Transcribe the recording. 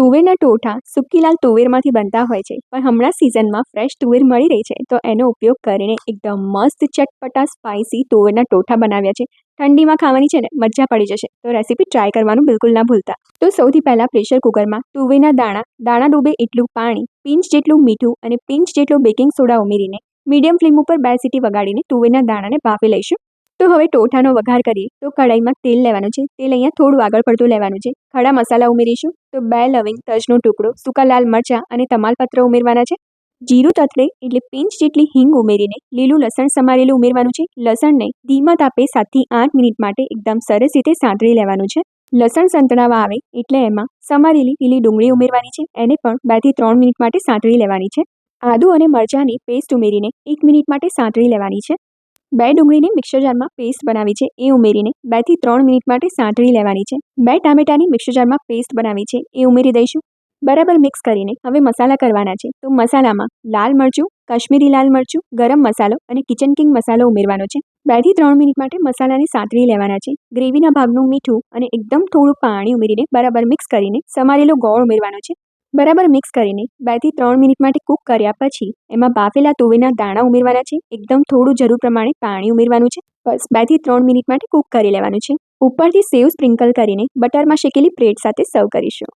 તુવેરના ટોઠા સુકીલાલ તુવેરમાંથી બનતા હોય છે. પણ હમણાં સિઝનમાં ફ્રેશ તુવેર મળી રહી છે, તો એનો ઉપયોગ કરીને એકદમ મસ્ત ચટપટા સ્પાઇસી તુવેરના ટોઠા બનાવ્યા છે. ઠંડીમાં ખાવાની છે ને, મજા પડી જશે. તો રેસીપી ટ્રાય કરવાનું બિલકુલ ના ભૂલતા. તો સૌથી પહેલાં પ્રેશર કુકરમાં તુવેરના દાણા દાણા ડૂબે એટલું પાણી, પિંચ જેટલું મીઠું અને પિંચ જેટલું બેકિંગ સોડા ઉમેરીને મીડિયમ ફ્લેમ ઉપર બે સીટી વગાડીને તુવેરના દાણાને બાફી લઈશું. તો હવે ટોઠાનો વઘાર કરીએ. તો કઢાઈમાં તેલ લેવાનું છે. તેલ અહીંયા થોડું આગળ પડતું લેવાનું છે. ખડા મસાલા ઉમેરીશું. તો બે લવિંગ તજનો ટુકડો, સૂકા લાલ મરચાં અને તમાલપત્ર ઉમેરવાના છે. જીરું તતરે એટલે પિંચ જેટલી હિંગ ઉમેરીને લીલું લસણ સમારેલું ઉમેરવાનું છે. લસણને ધીમા તાપે સાતથી આઠ મિનિટ માટે એકદમ સરસ રીતે સાંતળી લેવાનું છે. લસણ સંતળાવા આવે એટલે એમાં સમારેલી લીલી ડુંગળી ઉમેરવાની છે. એને પણ બેથી ત્રણ મિનિટ માટે સાંતળી લેવાની છે. આદુ અને મરચાંની પેસ્ટ ઉમેરીને એક મિનિટ માટે સાંતળી લેવાની છે. બે ડુંગળીને મિક્સર જારમાં પેસ્ટ બનાવી છે. એ ઉમેરીને બેથી ત્રણ મિનિટ માટે સાંતળી લેવાની છે. બે ટામેટાની મિક્સર જારમાં પેસ્ટ બનાવી છે. એ ઉમેરી દઈશું. બરાબર મિક્સ કરીને હવે મસાલા કરવાના છે. તો મસાલામાં લાલ મરચું, કાશ્મીરી લાલ મરચું, ગરમ મસાલો અને કિચન કિંગ મસાલો ઉમેરવાનો છે. બેથી ત્રણ મિનિટ માટે મસાલાને સાંતળી લેવાના છે. ગ્રેવીના ભાગનું મીઠું અને એકદમ થોડું પાણી ઉમેરીને બરાબર મિક્સ કરીને સમારેલો ગોળ ઉમેરવાનો છે. બરાબર મિક્સ કરીને બેથી ત્રણ મિનિટ માટે કૂક કર્યા પછી એમાં બાફેલા તુવેરના દાણા ઉમેરવાના છે. એકદમ થોડું જરૂર પ્રમાણે પાણી ઉમેરવાનું છે. બસ બેથી ત્રણ મિનિટ માટે કૂક કરી લેવાનું છે. ઉપરથી સેવ સ્પ્રિંકલ કરીને બટરમાં શેકેલી બ્રેડ સાથે સર્વ કરીશું.